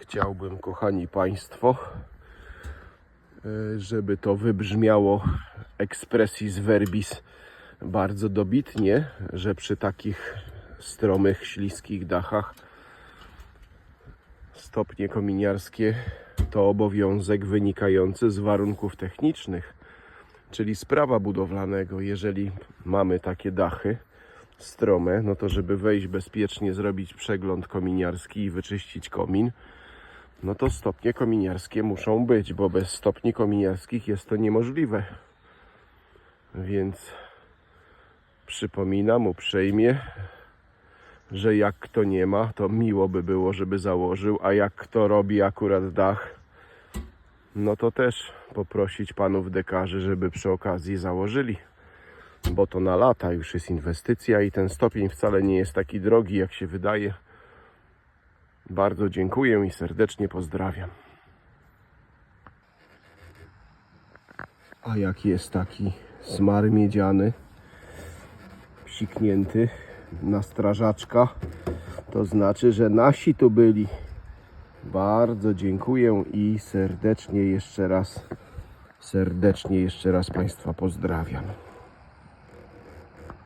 Chciałbym, kochani Państwo, e, żeby to wybrzmiało expressis verbis bardzo dobitnie, że przy takich stromych, śliskich dachach stopnie kominiarskie to obowiązek wynikający z warunków technicznych, czyli z prawa budowlanego. Jeżeli mamy takie dachy strome, no to żeby wejść bezpiecznie, zrobić przegląd kominiarski i wyczyścić komin, no to stopnie kominiarskie muszą być, bo bez stopni kominiarskich jest to niemożliwe. Więc przypominam uprzejmie, że jak kto nie ma, to miło by było, żeby założył, a jak kto robi akurat dach, no to też poprosić panów dekarzy, żeby przy okazji założyli. Bo to na lata już jest inwestycja i ten stopień wcale nie jest taki drogi, jak się wydaje. Bardzo dziękuję i serdecznie pozdrawiam. A jak jest taki smar miedziany, psiknięty na strażaczka, to znaczy, że nasi tu byli. Bardzo dziękuję i serdecznie jeszcze raz, serdecznie jeszcze raz Państwa pozdrawiam.